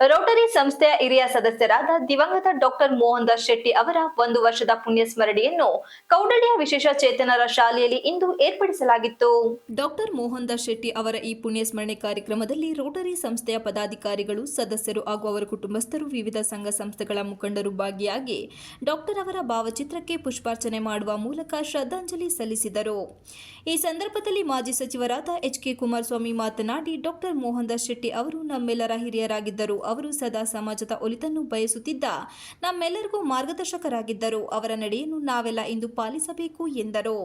Rotary ಸಂಸ್ಥೆಯ ಹಿರಿಯ ಸದಸ್ಯರಾದ ದಿವಂಗತ ಡಾಕ್ಟರ್ ಮೋಹನ್ ದಾಸ್ ಶೆಟ್ಟಿ ಅವರ ಒಂದು ವರ್ಷದ ಪುಣ್ಯ ಸ್ಮರಣೆಯನ್ನು ಕೌಡಳ್ಳಿಯ ವಿಶೇಷ ಚೇತನರ ಶಾಲೆಯಲ್ಲಿ ಇಂದು ಏರ್ಪಡಿಸಲಾಗಿತ್ತು. ಡಾಕ್ಟರ್ ಮೋಹನ್ ದಾಸ್ ಶೆಟ್ಟಿ ಅವರ ಈ ಪುಣ್ಯ ಸ್ಮರಣೆ ಕಾರ್ಯಕ್ರಮದಲ್ಲಿ ರೋಟರಿ ಸಂಸ್ಥೆಯ ಪದಾಧಿಕಾರಿಗಳು, ಸದಸ್ಯರು ಹಾಗೂ ಅವರ ಕುಟುಂಬಸ್ಥರು, ವಿವಿಧ ಸಂಘ ಸಂಸ್ಥೆಗಳ ಮುಖಂಡರು ಭಾಗಿಯಾಗಿ ಡಾಕ್ಟರ್ ಅವರ ಭಾವಚಿತ್ರಕ್ಕೆ ಪುಷ್ಪಾರ್ಚನೆ ಮಾಡುವ ಮೂಲಕ ಶ್ರದ್ಧಾಂಜಲಿ ಸಲ್ಲಿಸಿದರು. ಈ ಸಂದರ್ಭದಲ್ಲಿ ಮಾಜಿ ಸಚಿವರಾದ ಎಚ್ ಕೆ ಕುಮಾರಸ್ವಾಮಿ ಮಾತನಾಡಿ, ಡಾಕ್ಟರ್ ಮೋಹನ್ ದಾಸ್ ಶೆಟ್ಟಿ ಅವರು ನಮ್ಮೆಲ್ಲರ ಹಿರಿಯರಾಗಿದ್ದರು. ಅವರು ಸದಾ ಸಮಾಜದ ಒಳಿತನ್ನು ಬಯಸುತ್ತಿದ್ದ. ನಮ್ಮೆಲ್ಲರಿಗೂ ಮಾರ್ಗದರ್ಶಕರಾಗಿದ್ದರು. ಅವರ ನಡೆಯನ್ನು ನಾವೆಲ್ಲ ಇಂದು ಪಾಲಿಸಬೇಕು ಎಂದರು.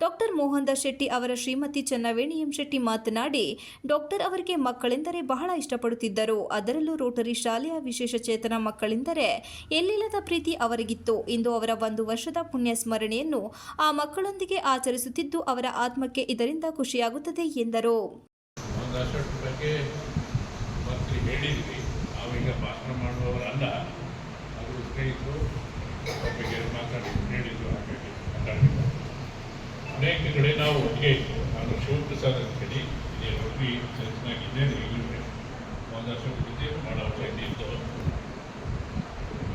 ಡಾಕ್ಟರ್ ಮೋಹನ್ ಶೆಟ್ಟಿ ಅವರ ಶ್ರೀಮತಿ ಚನ್ನವೇಣಿ ಎಂ ಶೆಟ್ಟಿ ಮಾತನಾಡಿ, ಡಾಕ್ಟರ್ ಅವರಿಗೆ ಮಕ್ಕಳೆಂದರೆ ಬಹಳ ಇಷ್ಟಪಡುತ್ತಿದ್ದರು. ಅದರಲ್ಲೂ ರೋಟರಿ ಶಾಲೆಯ ವಿಶೇಷ ಚೇತನ ಮಕ್ಕಳೆಂದರೆ ಎಲ್ಲಿಲ್ಲದ ಪ್ರೀತಿ ಅವರಿಗಿತ್ತು. ಇಂದು ಅವರ ಒಂದು ವರ್ಷದ ಪುಣ್ಯ ಸ್ಮರಣೆಯನ್ನು ಆ ಮಕ್ಕಳೊಂದಿಗೆ ಆಚರಿಸುತ್ತಿದ್ದು ಅವರ ಆತ್ಮಕ್ಕೆ ಇದರಿಂದ ಖುಷಿಯಾಗುತ್ತದೆ ಎಂದರು. ಭಾಷಣ ಮಾಡುವವರಲ್ಲ ಅವರು ಸ್ನೇಹಿತರು ಅವ್ರ ಬಗ್ಗೆ ಮಾತಾಡಿ ಹೇಳಿದ್ರು ಹಾಗಾಗಿ ಮಾತಾಡಿದ್ರು ಅನೇಕ ಕಡೆ ನಾವು ಒಟ್ಟಿಗೆ ನಾನು ಶಿವಪ್ರಸಾದ್ ಅಂತ ಹೇಳಿ, ಇಲ್ಲಿ ರೊಟ್ಟಿ ಚೆನ್ನಾಗಿದ್ದೇನೆ ಈಗಲೂ ಒಂದು ವರ್ಷ ಬಿದ್ದೆ ಭಾಳ ವರ್ಷ ಇದ್ದು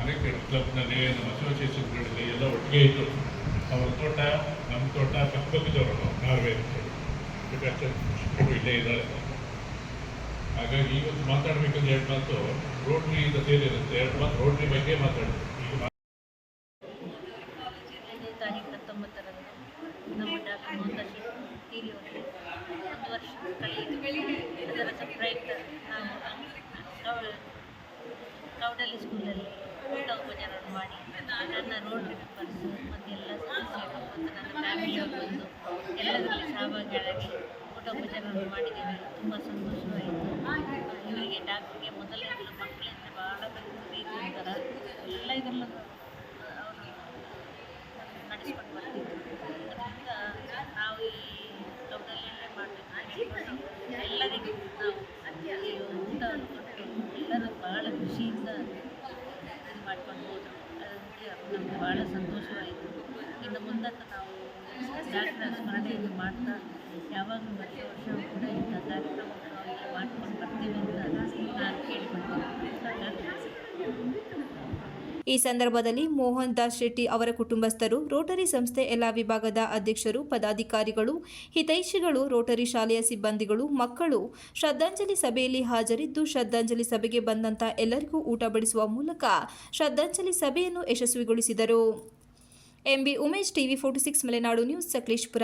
ಅನೇಕ ಕ್ಲಬ್ನಲ್ಲಿ, ನಮ್ಮ ಅಸೋಸಿಯೇಷನ್ಗಳಲ್ಲಿ ಎಲ್ಲ ಒಟ್ಟಿಗೆ ಇತ್ತು ಅವ್ರ ತೋಟ, ನಮ್ಮ ತೋಟ ಪಕ್ಕದವರು ನಾವು ನಾರ್ವೆ ಅಂತ ಹೇಳಿ. ಬೇಕಾದ್ರೆ ಇಲ್ಲೇ ಇದ್ದಾಳೆ ಹಾಗಾಗಿ ಇವತ್ತು ಮಾತಾಡಬೇಕಂದ್ರೆ ಎರಡು ಮಾತು. ರೋಟ್ರಿ ಇಂದ ಸೇರಿರುತ್ತೆ. ಎರಡು ಮಾತು ರೋಟ್ರಿ ಬಗ್ಗೆ ಮಾತಾಡ್ತೀವಿ ಹತ್ತೊಂಬತ್ತರಂದು ನಮ್ಮ ಡಾಕ್ಟರ್ ಒಂದು ವರ್ಷ ಅದರ ಸ್ಕೂಲಲ್ಲಿ ಊಟ ಉಪಚಾರವನ್ನು ಮಾಡಿ, ನನ್ನ ರೋಟರಿ ಮೆಂಬರ್ಸ್ ನನ್ನ ಬಂದು ಸಹಭಾಗಿಗಳಾಗಿ ಊಟ ಉಪಚಾರವನ್ನು ಮಾಡಿದ್ದೇವೆ. ತುಂಬ ಸಂತೋಷವಾಯಿತು. ಡಾಕ್ಟ್ರಿಗೆ ಮೊದಲಿಗೆ ಮಕ್ಕಳಿಂದ ಭಾಳ ಅಂತಾರೆ ಎಲ್ಲ ಇದರಲ್ಲೂ ಅವರು ನಡೆಸ್ಕೊಂಡು ಬರ್ತಿದ್ರು. ಅದರಿಂದ ನಾವು ಈ ಲೋಕದಲ್ಲೇ ಮಾಡಬೇಕು ಎಲ್ಲರಿಗೂ ನಾವು ಊಟ ಕೊಟ್ಟು ಎಲ್ಲರೂ ಭಾಳ ಖುಷಿಯಿಂದ ಇದು ಮಾಡ್ಕೊಂಡು ಹೋದರು. ಅದಕ್ಕೆ ನಮಗೆ ಭಾಳ ಸಂತೋಷವಾಯಿತು. ಇನ್ನು ಮುಂದಕ್ಕೆ ನಾವು ಡಾಕ್ಟರ್ ಸ್ಮರಣೆಯನ್ನು ಮಾಡ್ತಾ ಯಾವಾಗಲೂ ಪ್ರತಿ ವರ್ಷ ಕೂಡ ಇಂಥ ಕಾರ್ಯಕ್ರಮಗಳು ಎಲ್ಲ ಮಾಡ್ಕೊಂಡು ಬರ್ತೀವಿ ಅಂತ ನಾನು ಕೇಳಿಕೊಳ್ತೀನಿ ಈ ಸಂದರ್ಭದಲ್ಲಿ ಮೋಹನ್ ದಾಸ್ ಶೆಟ್ಟಿ ಅವರ ಕುಟುಂಬಸ್ಥರು, ರೋಟರಿ ಸಂಸ್ಥೆ ಎಲ್ಲ ವಿಭಾಗದ ಅಧ್ಯಕ್ಷರು, ಪದಾಧಿಕಾರಿಗಳು, ಹಿತೈಷಿಗಳು, ರೋಟರಿ ಶಾಲೆಯ ಸಿಬ್ಬಂದಿಗಳು, ಮಕ್ಕಳು ಶ್ರದ್ಧಾಂಜಲಿ ಸಭೆಯಲ್ಲಿ ಹಾಜರಿದ್ದು, ಶ್ರದ್ಧಾಂಜಲಿ ಸಭೆಗೆ ಬಂದಂತ ಎಲ್ಲರಿಗೂ ಊಟ ಬಡಿಸುವ ಮೂಲಕ ಶ್ರದ್ಧಾಂಜಲಿ ಸಭೆಯನ್ನು ಯಶಸ್ವಿಗೊಳಿಸಿದರು. MB Umesh, TV forty six, Malenadu news, Sakleshpur.